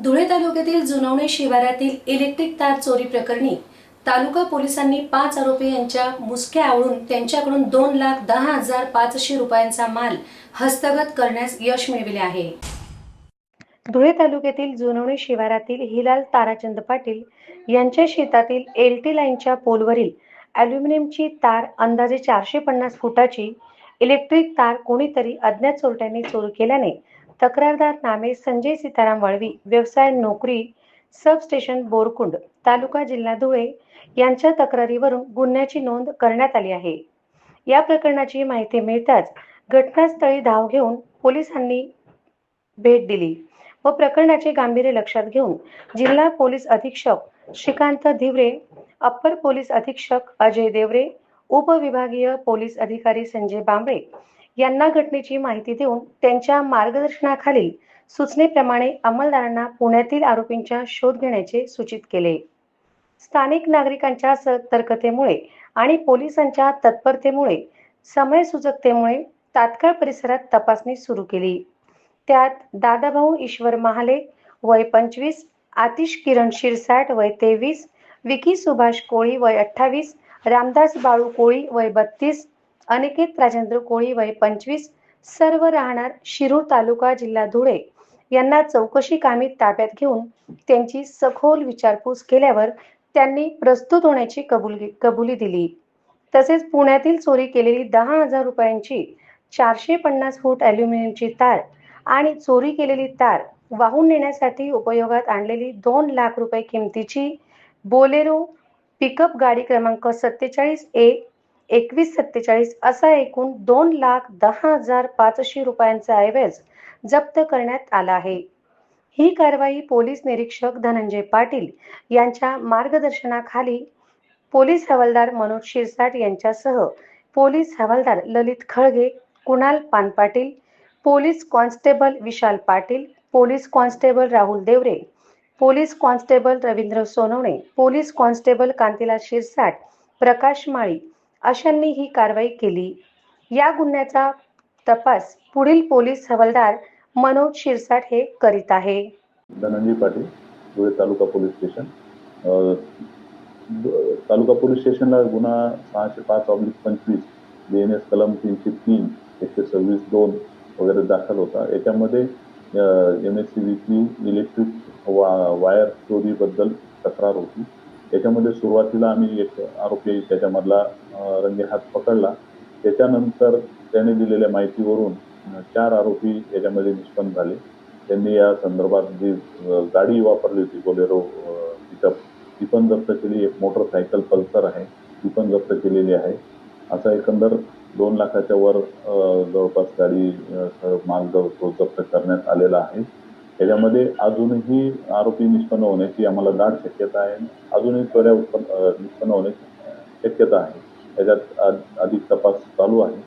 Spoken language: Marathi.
धुळे तालुक्यातील जुनवणे शिवारातील इलेक्ट्रिक तार चोरी प्रकरणी तालुका पोलिसांनी पाच आरोपी यांच्या मुसक्या आवळून त्यांच्याकडून दोन लाख दहा हजार पाचशे रुपयांचा माल हस्तगत करण्यास यश मिळविले आहे. धुळे तालुक्यातील जुनवणे शिवारातील हिलाल ताराचंद पाटील यांच्या शेतातील एल टी लाईनच्या पोलवरील अल्युमिनियमची तार अंदाजे चारशे पन्नास फुटाची इलेक्ट्रिक तार कोणीतरी अज्ञात चोरट्यांनी चोरी केल्याने तक्रारदार नामे संजय सीताराम वळवी व्यवसाय नोकरी सब स्टेशन बोरकुंड तालुका जिल्हा धुळे यांच्या तक्रारीवरून गुन्ह्याची नोंद करण्यात आली आहे. या प्रकरणाची माहिती मिळताच घटनास्थळी धाव घेऊन पोलिसांनी भेट दिली व प्रकरणाचे गांभीर्य लक्षात घेऊन जिल्हा पोलीस अधीक्षक श्रीकांत धिवरे अप्पर पोलीस अधीक्षक अजय देवरे उपविभागीय पोलीस अधिकारी संजय बांबळे यांना घटनेची माहिती देऊन त्यांच्या मार्गदर्शनाखाली सूचनेप्रमाणे अंमलदारांना पुण्यातील आरोपींचा शोध घेण्याचे सूचित केले. स्थानिक नागरिकांच्या सतर्कतेमुळे आणि पोलिसांच्या तत्परतेमुळे समयसूचकतेमुळे तात्काळ परिसरात तपासणी सुरू केली. त्यात दादाभाऊ ईश्वर महाले वय पंचवीस आतिश किरण शिरसाट वय तेवीस विकी सुभाष कोळी वय अठ्ठावीस रामदास बाळू कोळी वय बत्तीस अनिकेत राजेंद्र कोळी वय पंचवीस सर्व राहणार शिरूर तालुका जिल्हा धुळे. यांना चौकशी कामी ताब्यात घेऊन त्यांची सखोल विचारपूस केल्यावर त्यांनी प्रस्तुत होण्याची कबुली कबुली दिली. तसेच पुण्यातील चोरी केलेली दहा हजार रुपयांची चारशे पन्नास फूट अल्युमिनियमची तार आणि चोरी केलेली तार वाहून नेण्यासाठी उपयोगात आणलेली दोन लाख रुपये किमतीची बोलेरो पिकअप गाडी क्रमांक सत्तेचाळीस ए एकवीस सत्तेचाळीस असा एकूण दोन लाख दहा हजार पाचशे रुपयांचा ऐवज जप्त करण्यात आला आहे. ही कारवाई पोलीस निरीक्षक धनंजय पाटील यांच्या मार्गदर्शनाखाली पोलीस हवालदार मनोज शिरसाट यांच्यासह पोलीस हवालदार Lalit Khalge Kunal Panpatil police constable Vishal Patil police constable Rahul Devre police constable Ravindra Sonawane police constable Kantilal Shirsat Prakash Mali अशांनी ही कारवाई केली. या गुन्ह्याचा तपास पुढील पोलीस हवालदार मनोज शिरसाट हे करीत आहे. Dhananjay Patil Dhule taluka police station. Taluka police स्टेशनला गुन्हा सहाशे पाच ऑब्लिक पंचवीस बी एन एस कलम तीनशे तीन एकशे सव्वीस दोन वगैरे दाखल होता. याच्यामध्ये एम एस सी बीची इलेक्ट्रिक वा वायर चोरीबद्दल तक्रार होती. याच्यामध्ये सुरुवातीला आम्ही एक आरोपी त्याच्यामधला रंगे हात पकडला. त्याच्यानंतर त्याने दिलेल्या माहितीवरून चार आरोपी याच्यामध्ये निष्पन्न झाले. त्यांनी या संदर्भात जी गाडी वापरली होती बोलेरो पिकअप ती पण जप्त केली. एक मोटरसायकल पल्सर आहे ती पण जप्त केलेली आहे. असा एकंदर दोन लाखाच्या वर जवळपास गाडी माल जो तो जप्त करण्यात आलेला आहे. त्याच्यामध्ये अजूनही आरोपी निष्पन्न होण्याची आम्हाला दाट शक्यता आहे. अजूनही त्वऱ्या उत्पन्न निष्पन्न होण्याची शक्यता आहे. त्याच्यात अधिक तपास चालू आहे.